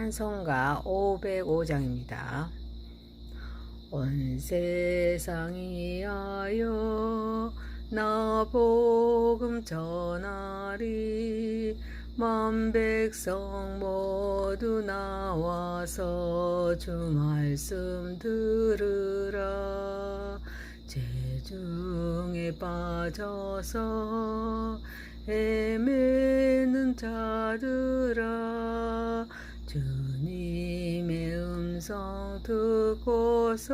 찬송가 505장입니다. 온 세상이 하여 나 복음 전하리. 만 백성 모두 나와서 주 말씀 들으라. 재중에 빠져서 헤매는 자들아 주님의 음성 듣고서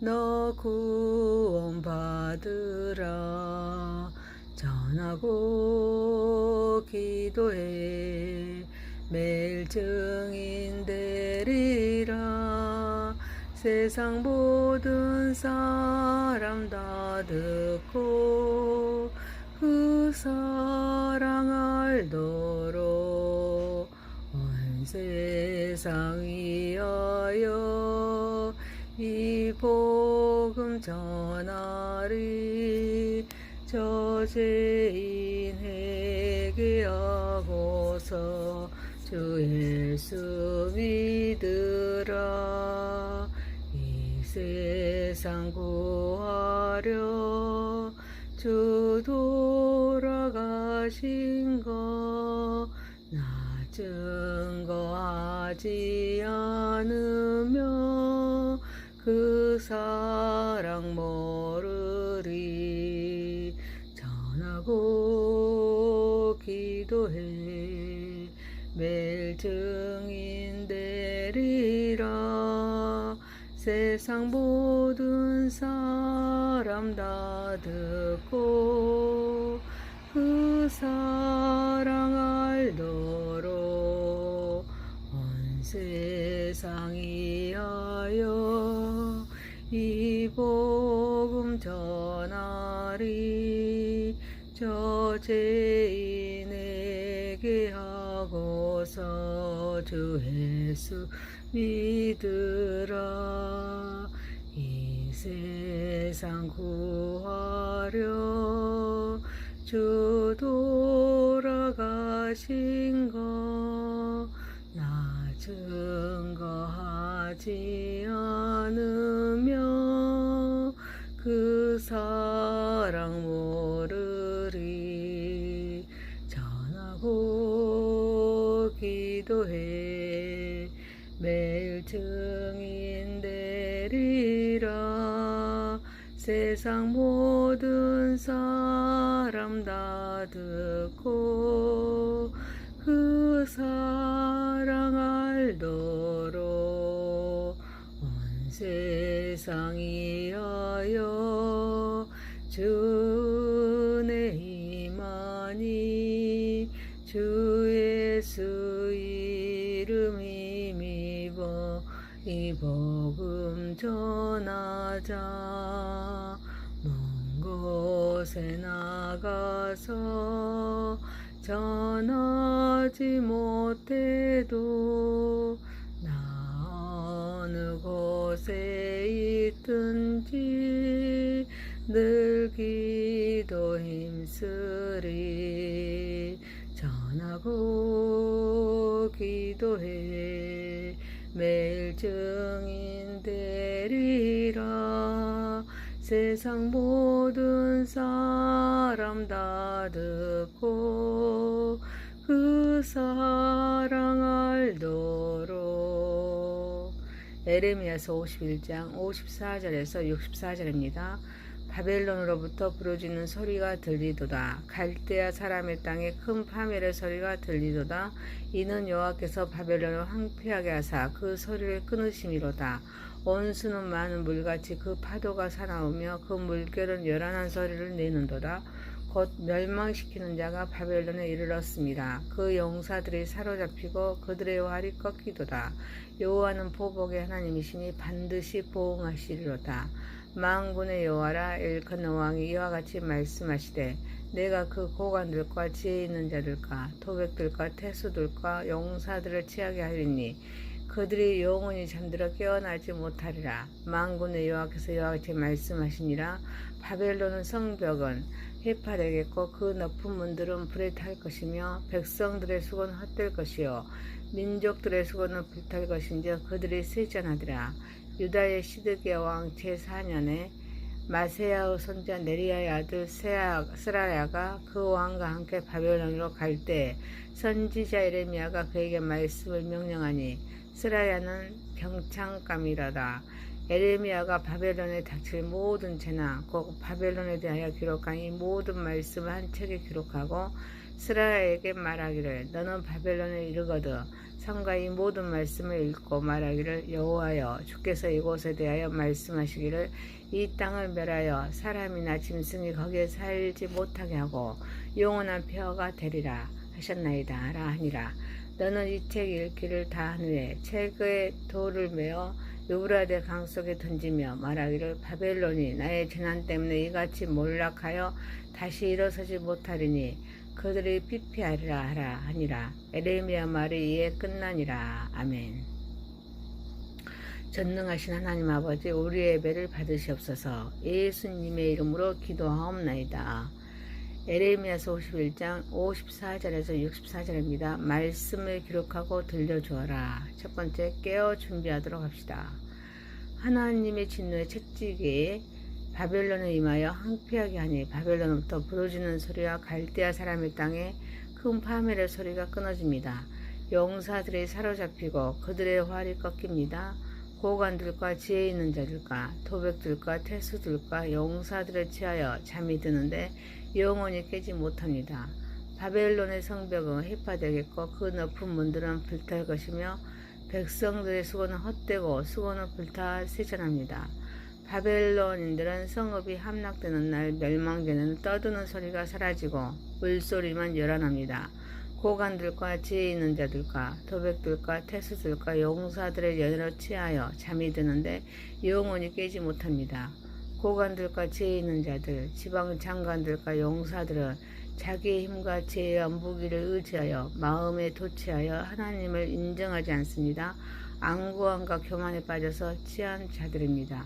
너 구원 받으라. 전하고 기도해. 매일 증인 되리라. 세상 모든 사람 다 듣고 그 사랑 알도록 온 세상 위하여 이 복음 전하리 저 죄인 회개하고서 주 예수 믿으라. 이 세상 구하려 주 돌아가신 거나 증거 하지 않으며 그 사랑 모르리. 전하고 기도해. 매일 증인 되리라. 세상 모든 사람 다 듣고 그 사랑 알도록 온 세상이 하여 이 복음 전하리. 저 죄인에게 하고서 주 예수 믿으라. 이 세상 구하려 주 돌아가신 거나 증거하지 않으며 그 사랑 모르리 전하고 기도해. 매일 증인 되리라 세상 모 세상이 하여 주의 힘하니 주 예수 이름 힘입어 이 복음 전하자. 먼 곳에 나가서 전하지 못해도 세상 모든 사람 다 듣고 그 사랑 알도록 에레미야서 51장 54절에서 64절입니다. 바벨론으로부터 부르짖는 소리가 들리도다. 갈대아 사람의 땅에 큰 파멸의 소리가 들리도다. 이는 여호와께서 바벨론을 황폐하게 하사 그 소리를 끊으심이로다. 온수는 많은 물같이 그 파도가 사나우며 그 물결은 요란한 소리를 내는도다. 곧 멸망시키는 자가 바벨론에 이르렀습니다. 그 용사들이 사로잡히고 그들의 활이 꺾이도다. 여호와는 보복의 하나님이시니 반드시 보응하시리로다. 만군의 여호와라 엘컨 왕이 이와 같이 말씀하시되 내가 그 고관들과 지혜 있는 자들과 도백들과 태수들과 용사들을 취하게 하리니 그들이 영원히 잠들어 깨어나지 못하리라. 만군의 여호와께서 이와 같이 말씀하시니라. 바벨론은 성벽은 해파되겠고 그 높은 문들은 불에 탈 것이며 백성들의 수건 헛될 것이요 민족들의 수고는 불탈 것인지 그들이 세전하더라. 유다의 시드기야 왕 제4년에 마세야의 손자 네리야의 아들 세야, 스라야가 그 왕과 함께 바벨론으로 갈 때 선지자 에레미야가 그에게 말씀을 명령하니 스라야는 병창감이라다. 에레미야가 바벨론에 닥칠 모든 재나 곧 바벨론에 대하여 기록한 이 모든 말씀을 한 책에 기록하고 스라야에게 말하기를 너는 바벨론에 이르거든 이 모든 말씀을 읽고 말하기를 여호와여 주께서 이곳에 대하여 말씀하시기를 이 땅을 멸하여 사람이나 짐승이 거기에 살지 못하게 하고 영원한 폐허가 되리라 하셨나이다 하라 하니라. 너는 이 책 읽기를 다한 후에 책의 돌을 메어 유브라데 강 속에 던지며 말하기를 바벨론이 나의 재난 때문에 이같이 몰락하여 다시 일어서지 못하리니 그들이 피피하리라 하라 하니라 에레미야 말이 이에 끝나니라 아멘 전능하신 하나님 아버지 우리의 예배를 받으시옵소서 예수님의 이름으로 기도하옵나이다 에레미야서 51장 54절에서 64절입니다. 말씀을 기록하고 들려주어라. 첫 번째 깨어 준비하도록 합시다. 하나님의 진노의 채찍이 바벨론에 임하여 항피하게 하니 바벨론부터 부러지는 소리와 갈대아 사람의 땅에 큰 파멸의 소리가 끊어집니다. 용사들이 사로잡히고 그들의 활이 꺾입니다. 고관들과 지혜 있는 자들과 도백들과 태수들과 용사들에 취하여 잠이 드는데 영원히 깨지 못합니다. 바벨론의 성벽은 해파되겠고 그 높은 문들은 불탈 것이며 백성들의 수고는 헛되고 수고는 불타 세전합니다. 바벨론인들은 성읍이 함락되는 날 멸망되는 떠드는 소리가 사라지고 물소리만 열어납니다. 고관들과 지혜 있는 자들과 도백들과 태수들과 용사들의 연애로 취하여 잠이 드는데 영원히 깨지 못합니다. 고관들과 지혜 있는 자들, 지방 장관들과 용사들은 자기의 힘과 지혜와 무기를 의지하여 마음에 도취하여 하나님을 인정하지 않습니다. 안구함과 교만에 빠져서 취한 자들입니다.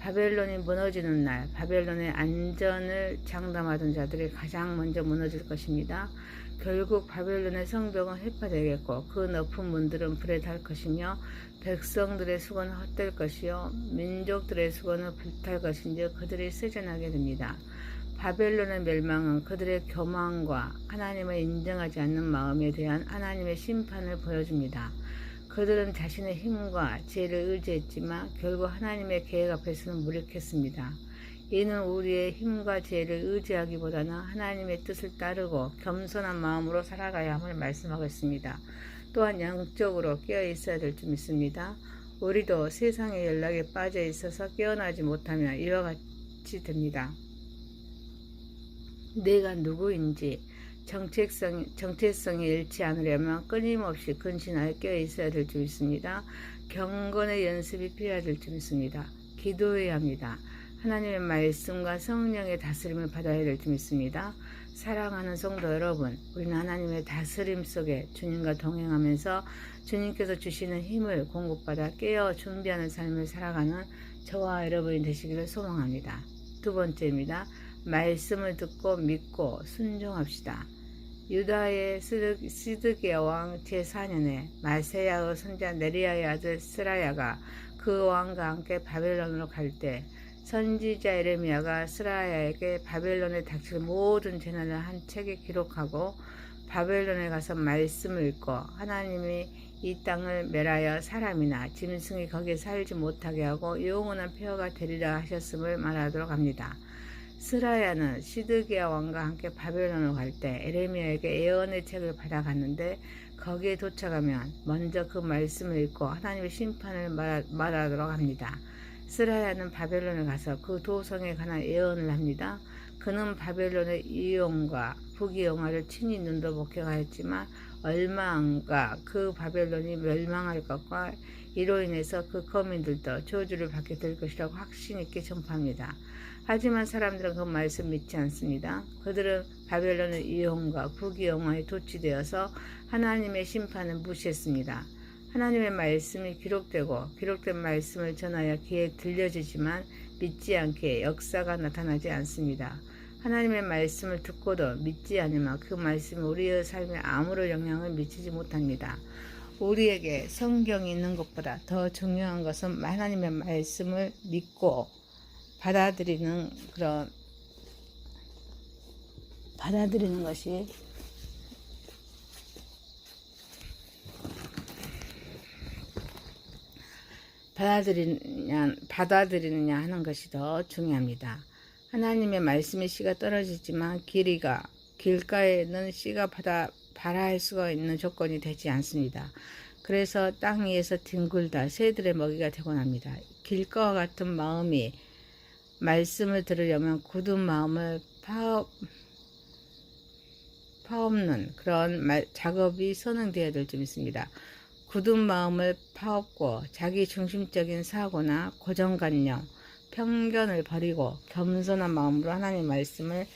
바벨론이 무너지는 날, 바벨론의 안전을 장담하던 자들이 가장 먼저 무너질 것입니다. 결국 바벨론의 성벽은 해파되겠고 그 높은 문들은 불에 달 것이며 백성들의 수건은 헛될 것이요 민족들의 수건은 불탈 것인지 그들이 세전하게 됩니다. 바벨론의 멸망은 그들의 교만과 하나님을 인정하지 않는 마음에 대한 하나님의 심판을 보여줍니다. 그들은 자신의 힘과 지혜를 의지했지만 결국 하나님의 계획 앞에서는 무력했습니다. 이는 우리의 힘과 지혜를 의지하기보다는 하나님의 뜻을 따르고 겸손한 마음으로 살아가야 함을 말씀하고 있습니다. 또한 영적으로 깨어 있어야 될 줄 믿습니다. 우리도 세상의 연락에 빠져 있어서 깨어나지 못하면 이와 같이 됩니다. 내가 누구인지 정체성, 정체성이 잃지 않으려면 끊임없이 근신하여 깨어 있어야 될 줄 믿습니다. 경건의 연습이 필요할 줄 믿습니다. 기도해야 합니다. 하나님의 말씀과 성령의 다스림을 받아야 될 줄 믿습니다. 사랑하는 성도 여러분, 우리는 하나님의 다스림 속에 주님과 동행하면서 주님께서 주시는 힘을 공급받아 깨어 준비하는 삶을 살아가는 저와 여러분이 되시기를 소망합니다. 두 번째입니다. 말씀을 듣고 믿고 순종합시다. 유다의 시드기야 왕 제4년에 마세야의 손자 네리야의 아들 스라야가 그 왕과 함께 바벨론으로 갈 때 선지자 에레미야가 스라야에게 바벨론에 닥칠 모든 재난을 한 책에 기록하고 바벨론에 가서 말씀을 읽고 하나님이 이 땅을 멸하여 사람이나 짐승이 거기에 살지 못하게 하고 영원한 폐허가 되리라 하셨음을 말하도록 합니다. 스라야는 시드기야 왕과 함께 바벨론을 갈 때 에레미야에게 예언의 책을 받아갔는데 거기에 도착하면 먼저 그 말씀을 읽고 하나님의 심판을 말하 도록 합니다. 스라야는 바벨론에 가서 그 도성에 관한 예언을 합니다. 그는 바벨론의 이용과 부귀영화를 친히 눈도 목격하였지만 얼마 안가 그 바벨론이 멸망할 것과 이로 인해서 그 거민들도 저주를 받게 될 것이라고 확신 있게 전파합니다. 하지만 사람들은 그 말씀 믿지 않습니다. 그들은 바벨론의 이용과 부귀영화에 도취되어서 하나님의 심판을 무시했습니다. 하나님의 말씀이 기록되고 기록된 말씀을 전하여 귀에 들려지지만 믿지 않게 역사가 나타나지 않습니다. 하나님의 말씀을 듣고도 믿지 않으면 그 말씀이 우리의 삶에 아무런 영향을 미치지 못합니다. 우리에게 성경이 있는 것보다 더 중요한 것은 하나님의 말씀을 믿고 받아들이는 그런 받아들이는 것이 받아들이냐, 받아들이느냐 하는 것이 더 중요합니다. 하나님의 말씀의 씨가 떨어지지만 길이가 길가에는 씨가 받아 발할 수가 있는 조건이 되지 않습니다. 그래서 땅 위에서 뒹굴다 새들의 먹이가 되곤 합니다. 길가와 같은 마음이 말씀을 들으려면 굳은 마음을 파, 파없는 그런 말, 작업이 선행되어야 될점 있습니다. 굳은 마음을 파엎고 자기 중심적인 사고나 고정관념, 편견을 버리고 겸손한 마음으로 하나님의 말씀을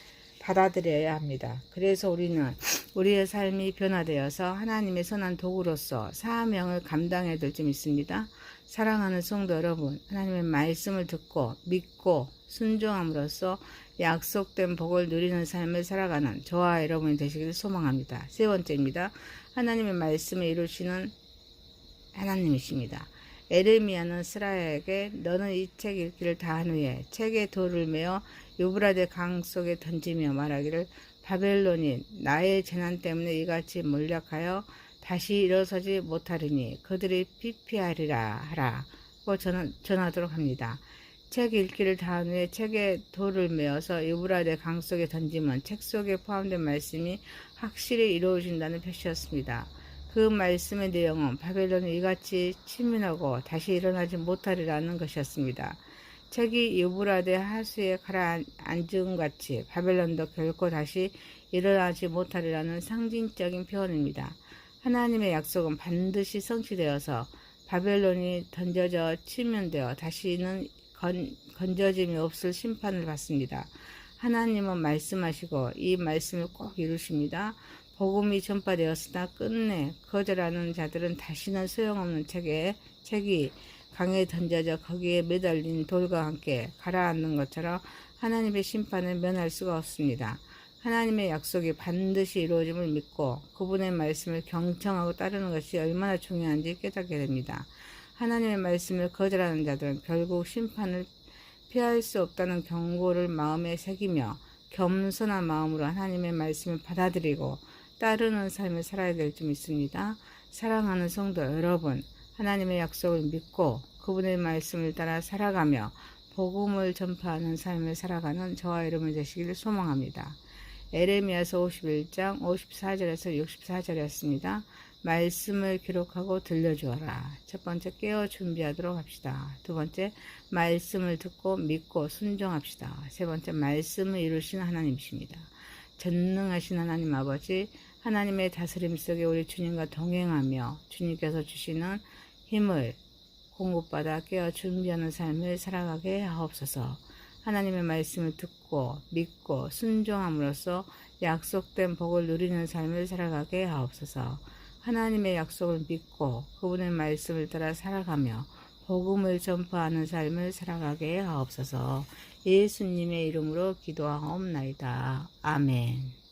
받아들여야 합니다. 그래서 우리는 우리의 삶이 변화되어서 하나님의 선한 도구로서 사명을 감당해야 될점 있습니다. 사랑하는 성도 여러분, 하나님의 말씀을 듣고 믿고 순종함으로써 약속된 복을 누리는 삶을 살아가는 저와 여러분이 되시기를 소망합니다. 세 번째입니다. 하나님의 말씀을 이루시는 하나님이십니다. 에르미야는 스라야에게 너는 이 책 읽기를 다한 후에 책에 돌을 메어 유브라데 강 속에 던지며 말하기를 바벨론이 나의 재난 때문에 이같이 몰락하여 다시 일어서지 못하리니 그들이 피피하리라 하라 고 전하, 전하도록 합니다. 책 읽기를 다한 후에 책에 돌을 메어서 유브라데 강 속에 던지면 책 속에 포함된 말씀이 확실히 이루어진다는 표시였습니다. 그 말씀의 내용은 바벨론이 이같이 침민하고 다시 일어나지 못하리라는 것이었습니다. 책이 유브라데 하수에 가라앉은 같이 바벨론도 결코 다시 일어나지 못하리라는 상징적인 표현입니다. 하나님의 약속은 반드시 성취되어서 바벨론이 던져져 치면되어 다시는 건, 건져짐이 없을 심판을 받습니다. 하나님은 말씀하시고 이 말씀을 꼭 이루십니다. 복음이 전파되었으나 끝내 거절하는 자들은 다시는 소용없는 책에 책이 강에 던져져 거기에 매달린 돌과 함께 가라앉는 것처럼 하나님의 심판을 면할 수가 없습니다. 하나님의 약속이 반드시 이루어짐을 믿고 그분의 말씀을 경청하고 따르는 것이 얼마나 중요한지 깨닫게 됩니다. 하나님의 말씀을 거절하는 자들은 결국 심판을 피할 수 없다는 경고를 마음에 새기며 겸손한 마음으로 하나님의 말씀을 받아들이고 따르는 삶을 살아야 될점 있습니다. 사랑하는 성도 여러분, 하나님의 약속을 믿고 그분의 말씀을 따라 살아가며 복음을 전파하는 삶을 살아가는 저와 여러분 되시기를 소망합니다. 에레미야서 51장 54절에서 64절이었습니다. 말씀을 기록하고 들려주어라. 첫 번째 깨어 준비하도록 합시다. 두 번째 말씀을 듣고 믿고 순종합시다. 세 번째 말씀을 이루신 하나님이십니다. 전능하신 하나님 아버지 하나님의 다스림 속에 우리 주님과 동행하며 주님께서 주시는 힘을 공급받아 깨어 준비하는 삶을 살아가게 하옵소서. 하나님의 말씀을 듣고 믿고 순종함으로써 약속된 복을 누리는 삶을 살아가게 하옵소서. 하나님의 약속을 믿고 그분의 말씀을 따라 살아가며 복음을 전파하는 삶을 살아가게 하옵소서. 예수님의 이름으로 기도하옵나이다. 아멘.